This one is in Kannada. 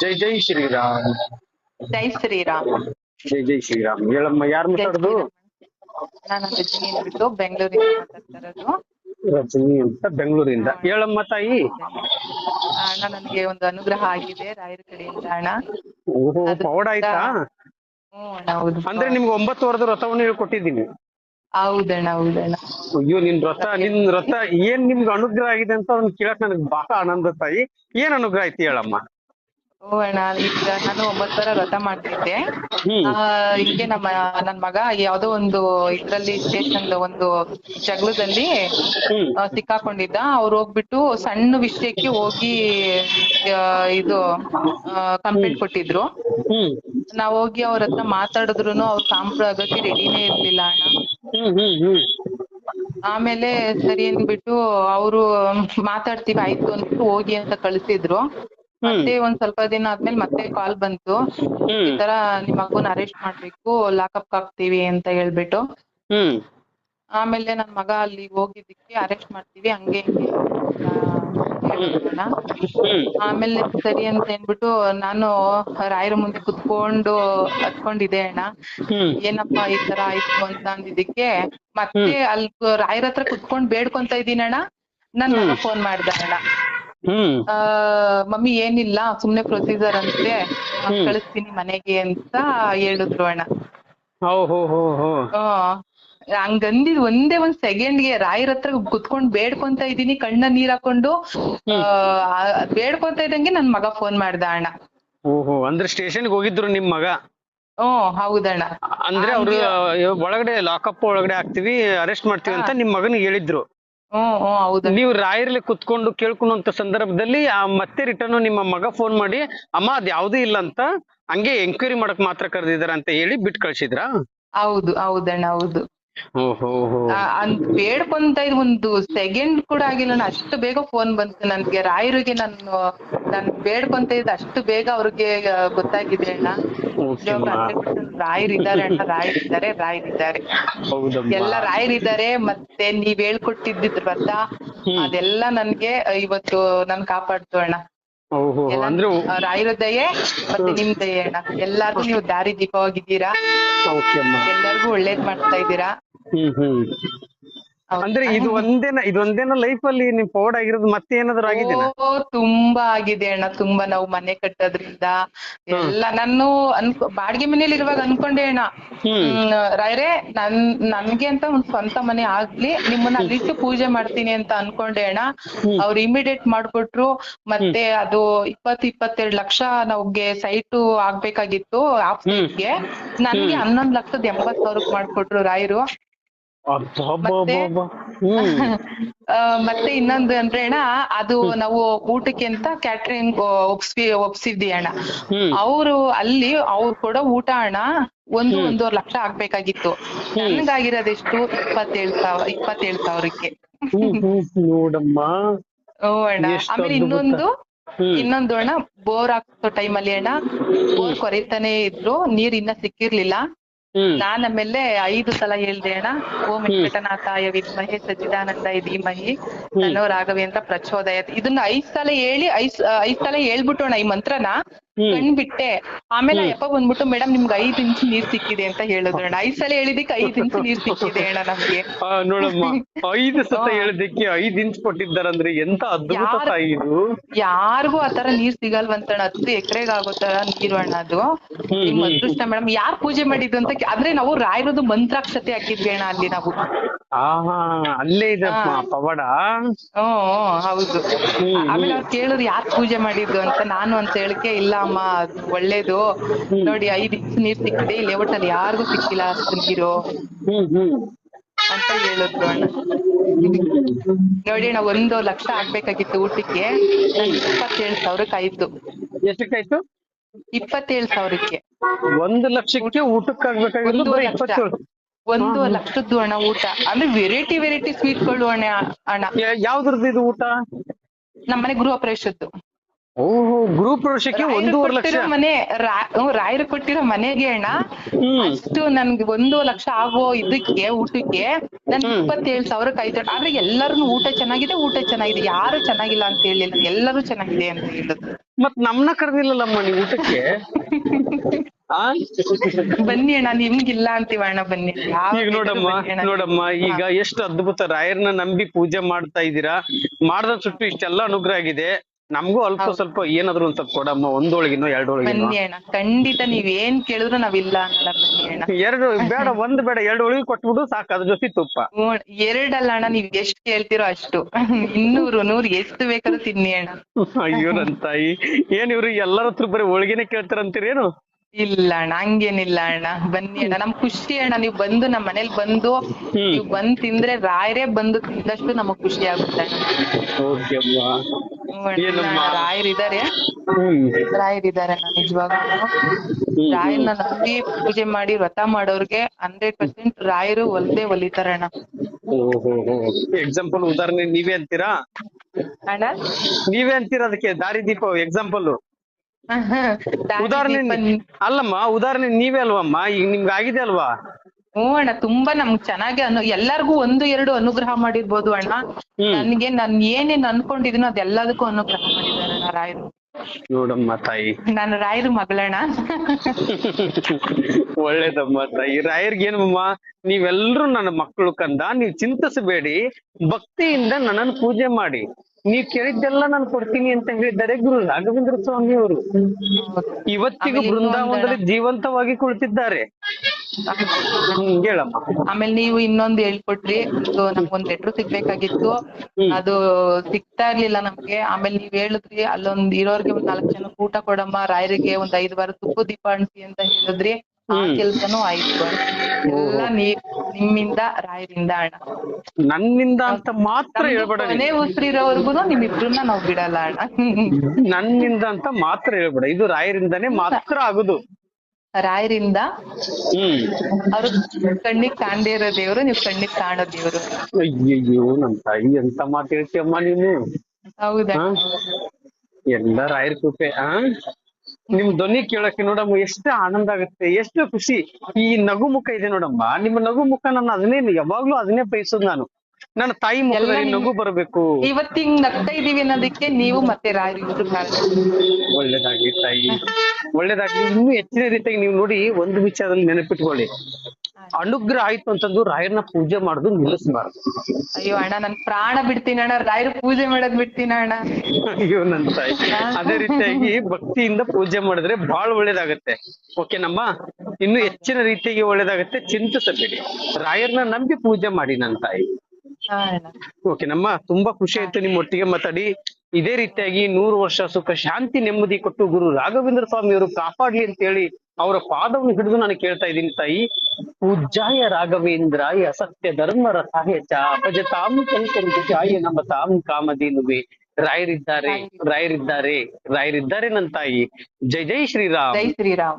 ಜೈ ಜೈ ಶ್ರೀರಾಮ್. ಜೈ ಶ್ರೀರಾಮ್. ಜೈ ಜೈ ಶ್ರೀರಾಮ್. ಹೇಳಮ್ಮ ಯಾರು ಮಾತಾಡುದು? ನಾನು ರಜನಿ ಅಂದ್ಬಿಟ್ಟು ಬೆಂಗಳೂರಿಂದ ಮಾತಾಡ್ತಾ ಇರೋದು ರಜನಿ ಅಂತ ಬೆಂಗಳೂರಿಂದ. ಹೇಳಮ್ಮ ತಾಯಿ. ಅಣ್ಣ ನನಗೆ ಒಂದು ಅನುಗ್ರಹ ಆಗಿದೆ ರಾಯರ ಕಡೆಯಿಂದ ಅಣ್ಣ. ಓಹೋ ಪೌಡ ಆಯ್ತಾ? ಹ್ಞೂ ಅಣ್ಣ ಹೌದು. ಅಂದ್ರೆ ನಿಮ್ಗೆ ಒಂಬತ್ತು ವಾರದ ವ್ರತವನ್ನು ಹೇಳ್ಕೊಟ್ಟಿದ್ದೀನಿ ಹೌದಣ್ಣ ಹೌದಣ್ಣ. ಅಯ್ಯೋ ನಿನ್ ವ್ರತ ನಿನ್ ವ್ರತ ಏನ್ ನಿಮ್ಗೆ ಅನುಗ್ರಹ ಆಗಿದೆ ಅಂತ ಅವ್ನು ಕೇಳಕ್ ನನಗೆ ಬಹಳ ಆನಂದ ತಾಯಿ. ಏನ್ ಅನುಗ್ರಹ ಐತಿ ಹೇಳಮ್ಮ? ಹ್ಞೂ ಅಣ್ಣ ಈಗ ನಾನು ಒಂಬತ್ತು ಸಾವಿರ ವ್ರತ ಮಾಡ್ತಿದ್ದೆ. ಹ್ಮ್. ಆ, ಹಿಂಗೆ ನಮ್ಮ ನನ್ ಮಗ ಯಾವ್ದೋ ಒಂದು ಇದ್ರಲ್ಲಿ ಸ್ಟೇಷನ್ ಒಂದು ಜಗಳದಲ್ಲಿ ಹ್ಮ್. ಆ, ಸಿಕ್ಕಾಕೊಂಡಿದ್ದ. ಅವ್ರು ಹೋಗ್ಬಿಟ್ಟು ಸಣ್ಣ ವಿಷಯಕ್ಕೆ ಹೋಗಿ ಆ, ಇದು ಕಂಪ್ಲೇಂಟ್ ಕೊಟ್ಟಿದ್ರು. ಹ್ಮ್. ನಾವ್ ಹೋಗಿ ಅವ್ರ ಹತ್ರ ಮಾತಾಡಿದ್ರುನು ಅವ್ರು ಸಾಂಪ್ರದಕ್ಕೆ ರೆಡಿನೇ ಇರ್ಲಿಲ್ಲ ಅಣ್ಣ. ಹ್ಮ್ ಹ್ಮ್ ಹ್ಮ್. ಆಮೇಲೆ ಸರಿ ಅಂದ್ಬಿಟ್ಟು ಅವರು ಮಾತಾಡ್ತೀವಿ ಆಯ್ತು ಅಂದ್ಬಿಟ್ಟು ಹೋಗಿ ಅಂತ ಕಳ್ಸಿದ್ರು. ಮತ್ತೆ ಒಂದ್ ಸ್ವಲ್ಪ ದಿನ ಆದ್ಮೇಲೆ ಮತ್ತೆ ಕಾಲ್ ಬಂತು. ಈ ತರ ನಿಮ್ ಮಗುನ ಅರೆಸ್ಟ್ ಮಾಡ್ಬೇಕು ಲಾಕಪ್ ಹಾಕ್ತೀವಿ ಅಂತ ಹೇಳ್ಬಿಟ್ಟು. ಆಮೇಲೆ ನನ್ ಮಗ ಅಲ್ಲಿ ಹೋಗಿದ್ದಕ್ಕೆ ಅರೆಸ್ಟ್ ಮಾಡ್ತೀವಿ ಹಂಗೆ ಹಿಂಗೆ ಆಮೇಲೆ ಸರಿ ಅಂತ ಹೇಳ್ಬಿಟ್ಟು ನಾನು ರಾಯರ ಮುಂದೆ ಕುತ್ಕೊಂಡು ಹತ್ಕೊಂಡಿದ್ದೆ ಅಣ್ಣ. ಏನಪ್ಪ ಈ ತರ ಆಯ್ತು ಅಂತ ಅಂದಿದ್ದಕ್ಕೆ ಮತ್ತೆ ಅಲ್ಲಿ ರಾಯರ ಹತ್ರ ಕುತ್ಕೊಂಡ್ ಬೇಡ್ಕೊಂತ ಇದೀನಿ ಅಣ್ಣ. ನನ್ ಫೋನ್ ಮಾಡ್ದ ಅಣ್ಣ. ಮಮ್ಮಿ ಏನಿಲ್ಲ ಸುಮ್ನೆ ಪ್ರೊಸೀಜರ್ ಅಂತೆ. ಕಳಿಸ್ತೀನಿ ಮನೆಗೆ ಅಂತ ಹೇಳಿದ್ರು ಅಣ್ಣ. ಹಂಗಂದಿದ್ ಒಂದೇ ಒಂದ್ ಸೆಕೆಂಡ್ಗೆ ರಾಯರ್ ಹತ್ರ ಕುತ್ಕೊಂಡ್ ಬೇಡ್ಕೊಂತ ಇದೀನಿ ಕಣ್ಣ ನೀರ್ ಹಾಕೊಂಡು. ಆ ಬೇಡ್ಕೊಂತ ಇದ್ದಂಗೆ ನನ್ ಮಗ ಫೋನ್ ಮಾಡ್ದ ಅಣ್ಣ. ಓಹೋ ಅಂದ್ರೆ ಸ್ಟೇಷನ್ಗೆ ಹೋಗಿದ್ರು ನಿಮ್ ಮಗ? ಹ್ಮ್ ಹೌದಣ್ಣ ಅಂದ್ರೆ ಅವ್ರು ಒಳಗಡೆ ಲಾಕಪ್ ಒಳಗಡೆ ಹಾಕ್ತಿವಿ ಅರೆಸ್ಟ್ ಮಾಡ್ತೀವಿ ಅಂತ ನಿಮ್ ಮಗನಿಗೆ ಹೇಳಿದ್ರು. ನೀವು ರಾಯರ್ಲಿ ಕುತ್ಕೊಂಡು ಕೇಳ್ಕೊಂಡಂತ ಸಂದರ್ಭದಲ್ಲಿ ಆ ಮತ್ತೆ ರಿಟರ್ನ್ ನಿಮ್ಮ ಮಗ ಫೋನ್ ಮಾಡಿ ಅಮ್ಮ ಅದ್ ಯಾವ್ದು ಇಲ್ಲ ಅಂತ ಹಂಗೆ ಎಂಕ್ವೈರಿ ಮಾಡಕ್ ಮಾತ್ರ ಕರೆದಿದಾರ ಅಂತ ಹೇಳಿ ಬಿಟ್ ಕಳ್ಸಿದ್ರಾ? ಹೌದು ಹೌದಣ್ಣ ಹೌದು. ಅಂದ್ ಬೇಡ್ಕೊಂತ ಇದ್ ಒಂದು ಸೆಕೆಂಡ್ ಕೂಡ ಆಗಿಲ್ಲ. ಅಷ್ಟು ಬೇಗ ಫೋನ್ ಬಂತು. ನನ್ಗೆ ರಾಯರಿಗೆ ನಾನು ನಾನ್ ಬೇಡ್ಕೊಂತ ಇದ್ ಅಷ್ಟು ಬೇಗ ಅವ್ರಿಗೆ ಗೊತ್ತಾಗಿದೆ ಅಣ್ಣ. ಓಕೆ ಇವಾಗ 100% ರಾಯರಿದ್ದಾರೆ ಅಣ್ಣ. ರಾಯರಿದ್ದಾರೆ ರಾಯರಿದ್ದಾರೆ. ಎಲ್ಲ ರಾಯರಿದ್ದಾರೆ. ಮತ್ತೆ ನೀವ್ ಹೇಳ್ಕೊಟ್ಟಿದ್ದಿದ್ ಬರ್ತಾ ಅದೆಲ್ಲ ನನ್ಗೆ ಇವತ್ತು ನನ್ ಕಾಪಾಡ್ತು ಅಣ್ಣ. ರಾಯರ ದಯೆ ಮತ್ತೆ ನಿಮ್ ದಯೆ ಅಣ್ಣ. ಎಲ್ಲಾರ್ಗು ನೀವು ದಾರಿ ದೀಪವಾಗಿದ್ದೀರಾ? ಎಲ್ಲರಿಗೂ ಒಳ್ಳೇದ್ ಮಾಡ್ತಾ ಇದ್ದೀರಾ? ಹ್ಮ್ ಹ್ಮ್. ಅಂದ್ರೆ ಇದು ಒಂದೇನ ಇದು ಒಂದೇನ ಲೈಫ್ ಅಲ್ಲಿ ನಿಮ್ ಪೌಡ್ ಆಗಿರೋದು ಮತ್ತೆ ಏನಾದ್ರು ಆಗಿದೆ ಓ ತುಂಬಾ ಆಗಿದೆ ಅಣ್ಣ. ತುಂಬಾ ನಾವು ಮನೆ ಕಟ್ಟೋದ್ರಿಂದ ಎಲ್ಲ ನಾನು ಅನ್ಕೊ ಬಾಡಿಗೆ ಮನೇಲಿ ಇರುವಾಗ ಅನ್ಕೊಂಡೆ ಅಣ್ಣ. ಹ್ಮ್, ರಾಯ್ರೆ ನನ್ ನನ್ಗೆ ಅಂತ ಒಂದ್ ಸ್ವಂತ ಮನೆ ಆಗ್ಲಿ ನಿಮ್ಮನ್ನ ಅಲ್ಲಿಟ್ಟು ಪೂಜೆ ಮಾಡ್ತೀನಿ ಅಂತ ಅನ್ಕೊಂಡೆ ಅಣ್ಣ. ಅವ್ರು ಇಮಿಡಿಯೇಟ್ ಮಾಡ್ಕೊಟ್ರು. ಮತ್ತೆ ಅದು ಇಪ್ಪತ್ ಇಪ್ಪತ್ತೆರಡ್ ಲಕ್ಷ ನಮ್ಗೆ ಸೈಟು ಆಗ್ಬೇಕಾಗಿತ್ತು ಆಫ್ಗೆ ನನ್ಗೆ ಹನ್ನೊಂದ್ ಲಕ್ಷದ ಎಂಬತ್ ಸಾವಿರಕ್ಕೆ ಮಾಡ್ಕೊಟ್ರು ರಾಯರು. ಮತ್ತೆ? ಇನ್ನೊಂದು ಅಂದ್ರೆ ಅಣ್ಣ ಅದು ನಾವು ಊಟಕ್ಕೆ ಅಂತ ಕ್ಯಾಟ್ರಿಂಗ್ ಒಪ್ಸಿ ಒಪ್ಸಿದ್ವಿ ಅಣ್ಣ. ಅವರು ಅಲ್ಲಿ ಅವ್ರು ಕೂಡ ಊಟ ಅಣ್ಣ ಒಂದು ಒಂದೂವರೆ ಲಕ್ಷ ಆಗ್ಬೇಕಾಗಿತ್ತು. ನನ್ಗಾಗಿರೋದೆಷ್ಟು? ಇಪ್ಪತ್ತೇಳ್ ಸಾವಿರ ಇಪ್ಪತ್ತೇಳ್ ಸಾವಿರಕ್ಕೆ ಆಮೇಲೆ ಇನ್ನೊಂದು ಇನ್ನೊಂದು ಅಣ್ಣ ಬೋರ್ ಹಾಕ್ಸೋ ಅಲ್ಲಿ ಅಣ್ಣ ಬೋರ್ ಕೊರಿತಾನೆ ಇದ್ರು ನೀರ್ ಇನ್ನ ಸಿಕ್ಕಿರ್ಲಿಲ್ಲ. ನಾನ್ ಆಮೇಲೆ ಐದು ಸಲ ಹೇಳ್ದೆ ಅಣ್ಣ ಓಂ ವೆಂಕಟನಾಥಾಯ ವಿದ್ಮಹೇ ಸಚ್ಚಿದಾನಂದ ಧೀಮಹಿ ತನ್ನೋ ರಾಘವೇಂದ್ರ ಪ್ರಚೋದಯತ್. ಇದನ್ನ ಐದ್ ಸಲ ಹೇಳಿ ಐದ್ ಐದ್ ಸಲ ಹೇಳ್ಬಿಟ್ಟೋಣ ಅಣ್ಣ ಈ ಮಂತ್ರನ. ಕಣ್ಬಿಟ್ಟೆ. ಆಮೇಲೆ ಅಯ್ಯಪ್ಪ ಬಂದ್ಬಿಟ್ಟು ಮೇಡಮ್ ನಿಮ್ಗೆ ಐದ್ ಇಂಚ್ ನೀರ್ ಸಿಕ್ಕಿದೆ ಅಂತ ಹೇಳಿದ್ರು. ಅಣ್ಣ ಐದ್ ಸಲ ಹೇಳಿದಕ್ಕೆ ಐದ್ ಇಂಚ್ ನೀರ್ ಸಿಕ್ಕಿದೆ ಅಣ್ಣ ನಮ್ಗೆ. ನೋಡಮ್ಮ ಐದು ಸತ ಹೇಳಿದಕ್ಕೆ ಐದ್ ಇಂಚ್ ಕೊಟ್ಟಿದ್ದಾರಂದ್ರೆ ಎಂತ ಅದ್ಭುತ ತಾಯಿ ಇದು? ಯಾರಿಗೂ ಆತರ ನೀರ್ ಸಿಗಲ್ವಂತಣ್ಣ. ಹತ್ತು ಎಕರೆಗ್ ಆಗೋ ತರ ನೀರು ಅಣ್ಣ ಅದು. ನಿಮ್ ಅದೃಷ್ಟ ಮೇಡಮ್. ಯಾರ್ ಪೂಜೆ ಮಾಡಿದ್ದು ಅಂತ ಆದ್ರೆ ನಾವು ರಾಯರದು ಮಂತ್ರಾಕ್ಷತೆ ಹಾಕಿದ್ವಿ ಅಣ್ಣ ಅಲ್ಲಿ ನಾವು. ಆಹಾ ಅಲ್ಲೇ ಇದೆ ಪವಾಡ? ಹ್ಮ್, ಹೌದು. ಆಮೇಲೆ ಅವ್ರು ಕೇಳಿದ್ರು ಯಾರ್ ಪೂಜೆ ಮಾಡಿದ್ದು? ಅಂತ. ನಾನು ಅಂತ ಹೇಳಿಕೆ ಇಲ್ಲ ಅಮ್ಮ ಒಳ್ಳೇದು. ನೋಡಿ ಐದ್ ಇಂಚ್ ನೀರ್ ಸಿಕ್ಕಿದೆ. ಇಲ್ಲಿ ಒಟ್ಟಲ್ಲಿ ಯಾರಿಗೂ ಸಿಕ್ಕಿಲ್ಲ ಅಷ್ಟು ನೀರು ಅಂತ ಹೇಳಿದ್ರು ಅಣ್ಣ. ನೋಡಿ ಅಣ್ಣ ಒಂದು ಲಕ್ಷ ಆಗ್ಬೇಕಾಗಿತ್ತು ಊಟಕ್ಕೆ. ಇಪ್ಪತ್ತೇಳು ಸಾವಿರಕ್ಕೆ ಆಯ್ತು. ಎಷ್ಟಕ್ಕಾಯ್ತು? ಇಪ್ಪತ್ತೇಳು ಸಾವಿರಕ್ಕೆ. ಒಂದು ಲಕ್ಷಕ್ಕೆ ಊಟಕ್ಕೆ ಒಂದು ಲಕ್ಷದ್ದು ಅಣ್ಣ ಊಟ. ಅಂದ್ರೆ ವೆರೈಟಿ ವೆರೈಟಿ ಸ್ವೀಟ್ಗಳು ಅಣ್ಣ ಅಣ್ಣ. ಯಾ- ಯಾವ್ದ್ರದ್ದು ಇದು ಊಟ? ನಮ್ಮನೆ ಗೃಹ ಪ್ರವೇಶದ್ದು. ಓಹೋ ಗೃಹ ಪ್ರವೇಶಕ್ಕೆ ಒಂದೂವರೆ ಲಕ್ಷ. ಮನೆ ರಾಯರು ಕೊಟ್ಟಿರೋ ಮನೆಗೆ ಅಣ್ಣ ಅಷ್ಟು ನನ್ಗೆ ಒಂದು ಲಕ್ಷ ಆಗೋ ಇದಕ್ಕೆ ಊಟಕ್ಕೆ ನನ್ ಇಪ್ಪತ್ತೇಳು ಸಾವಿರಕ್ಕೆ ಆಯ್ತು ಆದ್ರೆ ಎಲ್ಲರೂ ಊಟ ಚೆನ್ನಾಗಿದೆ ಊಟ ಚೆನ್ನಾಗಿದೆ. ಯಾರು ಚೆನ್ನಾಗಿಲ್ಲ ಅಂತ ಹೇಳಿಲ್ಲ ಎಲ್ಲರೂ ಚೆನ್ನಾಗಿದೆ ಅಂತ ಹೇಳಿದ್ರು. ಮತ್ ನಮ್ನ ಕರೆದಿಲ್ಲಲ್ಲಮ್ಮ ನೀವು ಊಟಕ್ಕೆ? ಆ? ಬನ್ನಿ ಅಣ್ಣ ನಿಮ್ಗಿಲ್ಲ ಅಂತೀವ ಅಣ್ಣ ಬನ್ನಿ. ಈಗ ನೋಡಮ್ಮ. ನೋಡಮ್ಮ ಈಗ ಎಷ್ಟು ಅದ್ಭುತ ರಾಯರ್ನ ನಂಬಿ ಪೂಜೆ ಮಾಡ್ತಾ ಇದ್ದೀರಾ. ಮಾಡ್ದ ಸುಟ್ಟು ಇಷ್ಟೆಲ್ಲ ಅನುಗ್ರಹ ಆಗಿದೆ. ನಮಗೂ ಅಲ್ಪ ಸ್ವಲ್ಪ ಏನಾದ್ರು ಒಂದ್ ಸ್ವಲ್ಪ ಕೊಡಮ್ಮ ಒಂದೊಳಗಿನೋ ಎರಡೊಳಗಿನೋ ಬನ್ನಿ ಅಣ್ಣ ಖಂಡಿತ ನೀವ್ ಏನ್ ಕೇಳಿದ್ರು ನಾವಿಲ್ಲ ಅನ್ನಲ್ಲ ಬನ್ನಿ ಅಣ್ಣ. ಎರಡು ಬೇಡ ಒಂದ್ ಬೇಡ ಎರಡು ಒಳಗೆ ಕೊಟ್ಬಿಡು ಸಾಕು ಅದ್ರ ಜೊತೆ ತುಪ್ಪ. ಹ್ಮ್, ಎರಡಲ್ಲ ಅಣ್ಣ ನೀವ್ ಎಷ್ಟ್ ಕೇಳ್ತಿರೋ ಅಷ್ಟು. ಇನ್ನೂರು ನೂರು ಎಷ್ಟು ಬೇಕಾದ್ರೂ ತಿನ್ನಿ ಅಣ್ಣ. ಅಯ್ಯೋ ನನ್ ತಾಯಿ. ಏನ್ ಇವ್ರು ಎಲ್ಲರ ಹತ್ರ ಬರೀ ಕೇಳ್ತಾರಂತೀರೇನು? ಇಲ್ಲ ಅಣ್ಣ ಹಂಗೇನಿಲ್ಲ ಅಣ್ಣ. ಬನ್ನಿ ಅಣ್ಣ ನಮ್ ಖುಷಿ ಅಣ್ಣ ನೀವ್ ಬಂದು ನಮ್ ಮನೇಲಿ ಬಂದು. ನೀವ್ ಬಂದ್ ತಿಂದ್ರೆ ರಾಯರೇ ಬಂದು ತಿಂದಷ್ಟು ನಮಗ್ ಖುಷಿ ಆಗುತ್ತೆ ಅಣ್ಣ. ಓಕೆ ಅಮ್ಮ. ಹ್ಮ್ ಇದಾರೆ. ರಾಯರ್ ರಾಯರಿದ್ದಾರೆ ಅಣ್ಣ ನಿಜವಾಗ್ಲೂ. ರಾಯರ್ನ ನಂಬಿ ಪೂಜೆ ಮಾಡಿ ವ್ರತ ಮಾಡೋರ್ಗೆ ಹಂಡ್ರೆಡ್ ಪರ್ಸೆಂಟ್ ರಾಯರು ಒಲ್ದೇ ಒಲಿತಾರೆ ಅಣ್ಣ. ಓಹೋ ಎಕ್ಸಾಂಪಲ್ ಉದಾಹರಣೆ ನೀವೇ ಅಂತೀರಾ? ಅಣ್ಣ? ನೀವೇ ಅಂತೀರಾ ಅದಕ್ಕೆ? ದಾರಿ ದೀಪ ಎಕ್ಸಾಂಪಲ್ ಉದಾಹರಣೆ ಅಲ್ಲಮ್ಮ ಉದಾಹರಣೆ ನೀವೇ ಅಲ್ವಮ್ಮ? ಈಗ ನಿಮ್ಗೆ ಆಗಿದೆ ಅಲ್ವಾ? ಹ್ಞೂ ಅಣ್ಣ ತುಂಬಾ ನಮ್ಗ್ ಚೆನ್ನಾಗಿ ಅನು ಎಲ್ಲಾರ್ಗು ಒಂದು ಎರಡು ಅನುಗ್ರಹ ಮಾಡಿರ್ಬೋದು ಅಣ್ಣ. ನನ್ಗೆ ನಾನ್ ಏನೇನ್ ಅನ್ಕೊಂಡಿದೀನೋ ಅದೆಲ್ಲದಕ್ಕೂ ಅನುಗ್ರಹ ಮಾಡಿದ್ದಾರೆ ಅಣ್ಣ ರಾಯರು. ನೋಡಮ್ಮ ತಾಯಿ. ನಾನು ರಾಯರ್ ಮಗಳಣ್ಣ. ಒಳ್ಳೇದಮ್ಮ ತಾಯಿ. ರಾಯರ್ಗೇನಮ್ಮ ನೀವೆಲ್ರು ನನ್ನ ಮಕ್ಕಳು ಕಂದ ನೀವ್ ಚಿಂತಿಸಬೇಡಿ. ಭಕ್ತಿಯಿಂದ ನನ್ನನ್ನು ಪೂಜೆ ಮಾಡಿ. ನೀವ್ ಕೇಳಿದ್ದೆಲ್ಲ ನಾನು ಕೊಡ್ತೀನಿ ಅಂತ ಹೇಳಿದ್ದಾರೆ ಗುರು ರಾಘವೇಂದ್ರ ಸ್ವಾಮಿ ಅವರು ಇವತ್ತಿಗೂ ಬೃಂದಾವನದಲ್ಲಿ ಜೀವಂತವಾಗಿ ಕುಳಿತಿದ್ದಾರೆ. ಹ್ಮ್ ಹೇಳಮ್ಮ ಆಮೇಲೆ ನೀವು ಇನ್ನೊಂದು ಹೇಳ್ಕೊಟ್ರಿ ಅದು ನಮ್ಗೊಂದ್ ಲೆಟ್ರ್ ಸಿಗ್ಬೇಕಾಗಿತ್ತು. ಅದು ಸಿಗ್ತಾ ಇರ್ಲಿಲ್ಲ ನಮ್ಗೆ. ಆಮೇಲೆ ನೀವ್ ಹೇಳಿದ್ರಿ ಅಲ್ಲೊಂದ್ ಇರೋರ್ಗೆ ಒಂದ್ ನಾಲ್ಕು ಜನ ಊಟ ಕೊಡಮ್ಮ ರಾಯರಿಗೆ ಒಂದ್ ಐದ್ ವಾರ ತುಪ್ಪ ದೀಪ ಅಣಿಸಿ ಅಂತ ಹೇಳಿದ್ರಿ. ಆ. ಕೆಲ್ಸನೂ ಆಯ್ತು. ಎಲ್ಲ ನೀ ನಿಮ್ಮಿಂದ ರಾಯರಿಂದ ಅಣ್ಣ. ನನ್ನಿಂದ ಅಂತ ಮಾತ್ರ ಹೇಳ್ಬೇಡ ಮನೆ ಉಸಿರಿರೋವರ್ಗುನು ನಿಮ್ಮಿಬ್ರನ್ನ ನಾವ್ ಬಿಡಲ್ಲ ಅಣ್ಣ. ನನ್ನಿಂದ ಅಂತ ಮಾತ್ರ ಹೇಳ್ಬೇಡ. ಇದು ರಾಯರಿಂದಾನೇ ಮಾತ್ರ ಆಗುದು. ರಾಯರಿಂದ ಹ್ಮ್. ಅವ್ರು ಕಣ್ಣಿಗ್ ಕಾಣದೇ ಇರೋ ದೇವ್ರು ನೀವ್ ಕಣ್ಣಿಗ್ ಕಾಣೋ ದೇವ್ರು. ಅಯ್ಯಯ್ಯೋ ನನ್ ತಾಯಿ ಎಂತ ಮಾತು ಹೇಳ್ತೀಯಮ್ಮ ನೀನು? ಹೌದಾ? ಎಲ್ಲ ರಾಯರ ಕೃಪೆ ಆ? ನಿಮ್ ಧ್ವನಿ ಕೇಳಕ್ಕೆ ನೋಡಮ್ಮ ಎಷ್ಟು ಆನಂದ ಆಗುತ್ತೆ ಎಷ್ಟು ಖುಷಿ. ಈ ನಗು ಮುಖ ಇದೆ ನೋಡಮ್ಮ. ನಿಮ್ಮ ನಗು ಮುಖ ನಾನು ಅದನ್ನೇ ಯಾವಾಗ್ಲೂ ಅದನ್ನೇ ಬಯಸೋದು ನಾನು. ನನ್ನ ತಾಯಿ ಮುಖದಲ್ಲಿ ನಗು ಬರಬೇಕು. ಇವತ್ತಿಂಗ್ ನಗ್ತಾ ಇದೀವಿ ಅನ್ನೋದಕ್ಕೆ ನೀವು ಮತ್ತೆ ರಾಯರು ಕಾರಣ ಒಳ್ಳೇದಾಗ್ಲಿ ತಾಯಿ. ಒಳ್ಳೇದಾಗ್ಲಿ. ಇನ್ನೂ ಹೆಚ್ಚಿನ ರೀತಿಯಾಗಿ ನೀವು ನೋಡಿ ಒಂದು ವಿಚಾರದಲ್ಲಿ ನೆನಪಿಟ್ಕೊಳ್ಳಿ. ಅನುಗ್ರಹ ಆಯ್ತು ಅಂತಂದು ರಾಯರ್ನ ಪೂಜೆ ಮಾಡುದು ನಿಲ್ಲಿಸಬಾರ್ದು. ಅಯ್ಯೋ ಅಣ್ಣ ನನ್ ಪ್ರಾಣ ಬಿಡ್ತೀನಿ ಅಣ್ಣ. ರಾಯರು ಪೂಜೆ ಮಾಡೋದ್ ಬಿಡ್ತೀನಿ ಅಣ್ಣ? ಅಯ್ಯೋ ನನ್ ತಾಯಿ. ಅದೇ ರೀತಿಯಾಗಿ ಭಕ್ತಿಯಿಂದ ಪೂಜೆ ಮಾಡಿದ್ರೆ ಬಹಳ ಒಳ್ಳೇದಾಗತ್ತೆ. ಓಕೆನಮ್ಮ ಇನ್ನು ಹೆಚ್ಚಿನ ರೀತಿಯಾಗಿ ಒಳ್ಳೇದಾಗತ್ತೆ. ಚಿಂತಿಸಬೇಡಿ. ರಾಯರ್ನ ನಂಬಿ ಪೂಜೆ ಮಾಡಿ ನನ್ ತಾಯಿ. ಹಾ ನಮ್ಮ ತುಂಬಾ ಖುಷಿ ಆಯ್ತು ನಿಮ್ ಒಟ್ಟಿಗೆ ಮಾತಾಡಿ. ಇದೇ ರೀತಿಯಾಗಿ ನೂರು ವರ್ಷ ಸುಖ ಶಾಂತಿ ನೆಮ್ಮದಿ ಕೊಟ್ಟು ಗುರು ರಾಘವೇಂದ್ರ ಸ್ವಾಮಿ ಅವರು ಕಾಪಾಡ್ಲಿ ಅಂತ ಹೇಳಿ ಅವರ ಪಾದವನ್ನು ಹಿಡಿದು ನಾನು ಕೇಳ್ತಾ ಇದ್ದೀನಿ ತಾಯಿ. ಪೂಜ್ಯಾಯ ರಾಘವೇಂದ್ರಾಯ ಅಸತ್ಯ ಧರ್ಮ ರಥಾಯ ಚ ತಾಮ್ ಜಾಯ ನಮ್ಮ ತಾಮ್ ಕಾಮಧೇನುವೆ. ರಾಯರಿದ್ದಾರೆ. ರಾಯರಿದ್ದಾರೆ ರಾಯರಿದ್ದಾರೆ ನನ್ನ ತಾಯಿ. ಜೈ ಜೈ ಶ್ರೀರಾಮ್. ಜೈ ಶ್ರೀರಾಮ್.